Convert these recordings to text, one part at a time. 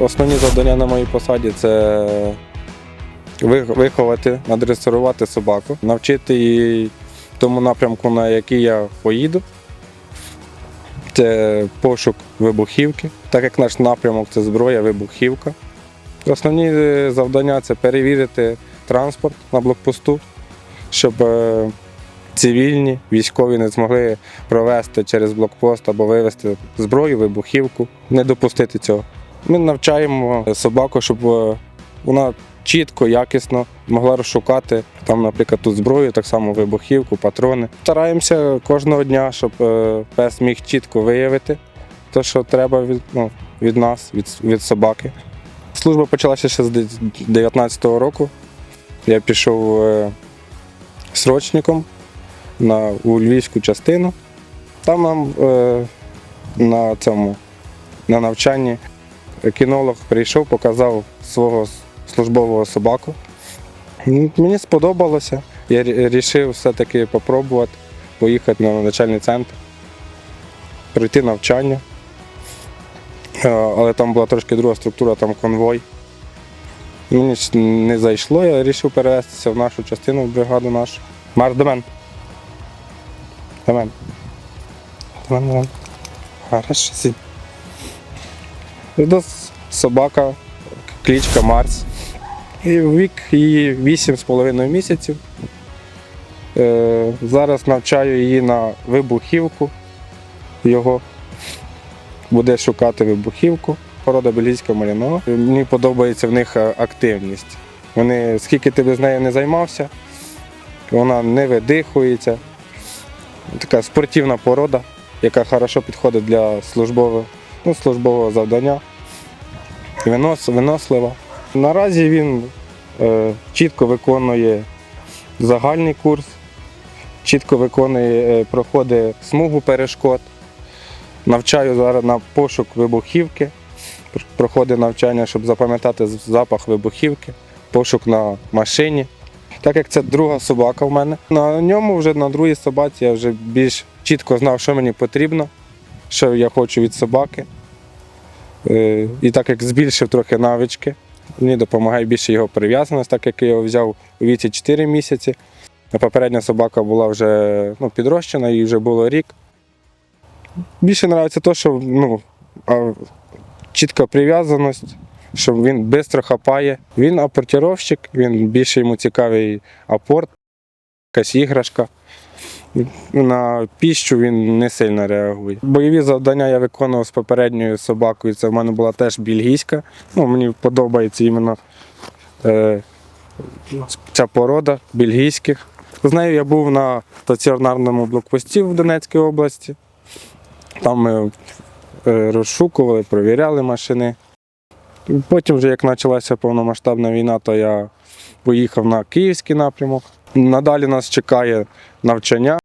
Основні завдання на моїй посаді це виховати, надресирувати собаку, навчити її тому напрямку, на який я поїду. Це пошук вибухівки, так як наш напрямок це зброя, вибухівка. Основні е, завдання це перевірити транспорт на блокпосту, щоб е, цивільні військові не змогли провести через блокпост або вивезти зброю, вибухівку, не допустити цього. Ми навчаємо собаку, щоб е, вона чітко, якісно могла розшукати там, наприклад, тут зброю, так само вибухівку, патрони. Стараємося кожного дня, щоб е, пес міг чітко виявити те, що треба від, ну, від нас, від, від собаки. Служба почалася ще з 19-го року. Я пішов е, срочником на, у львівську частину. Там нам е, на цьому на навчанні кінолог прийшов, показав свого службового собаку. Мені сподобалося. Я вирішив все-таки спробувати поїхати на навчальний центр, пройти навчання. Е, Але там була трошки друга структура, там конвой. Мені не зайшло, я вирішив перевестися в нашу частину, в бригаду нашу. Марш до мене. До мене. До мене. Хорошо, сидь. Це собака, кличка Марс. І вік її 8,5 місяців. Е, зараз навчаю її на вибухівку. Його буде шукати вибухівку. Порода бельгійська малінова. Мені подобається в них е, активність. Вони, скільки ти без неї не займався, вона не видихується. Така спортивна порода, яка хорошо підходить для службового, ну, службового завдання. Винос, винослива. Наразі він е, чітко виконує загальний курс, чітко виконує, е, проходить смугу перешкод. Навчаю зараз на пошук вибухівки. Проходить навчання, щоб запам'ятати запах вибухівки, пошук на машині. Так як це друга собака в мене, на ньому вже на другій собаці я вже більш чітко знав, що мені потрібно, що я хочу від собаки. Е, І так як збільшив трохи навички, мені допомагає більше його прив'язаність, так як я його взяв у віці 4 місяці. Попередня собака була вже ну, підрощена, їй вже було рік. Більше подобається те, що ну, чітка прив'язаність, що він швидко хапає. Він апортіровщик, він більше йому цікавий апорт, якась іграшка. На піщу він не сильно реагує. Бойові завдання я виконував з попередньою собакою. Це в мене була теж бельгійська. Ну, мені подобається іменно е, ця порода бельгійських. З нею я був на стаціонарному блокпості в Донецькій області. Там ми е, розшукували, перевіряли машини. Потім, вже як почалася повномасштабна війна, то я поїхав на київський напрямок. Надалі нас чекає навчання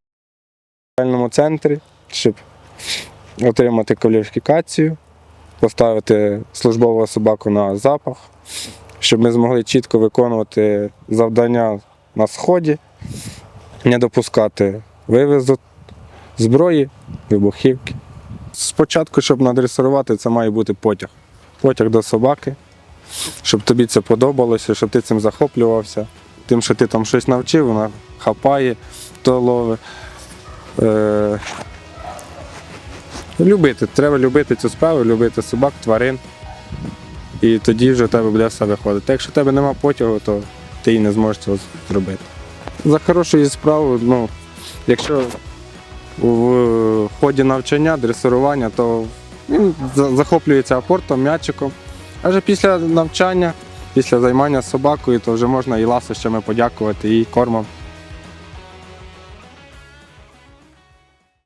навчальному центрі, щоб отримати кваліфікацію, поставити службову собаку на запах, щоб ми змогли чітко виконувати завдання на сході, не допускати вивезу зброї, вибухівки. Спочатку, щоб надресирувати, це має бути потяг. Потяг до собаки, щоб тобі це подобалося, щоб ти цим захоплювався. Тим, що ти там щось навчив, вона хапає, то ловить. Е, любити, треба любити цю справу, любити собак, тварин. І тоді вже в тебе буде все виходити. Якщо в тебе нема потягу, то ти і не зможеш цього зробити. За хорошою справою, ну, якщо в ході навчання, дресирування, то він захоплюється апортом, м'ячиком. А вже після навчання, після займання собакою, то вже можна і ласощами подякувати, і кормом.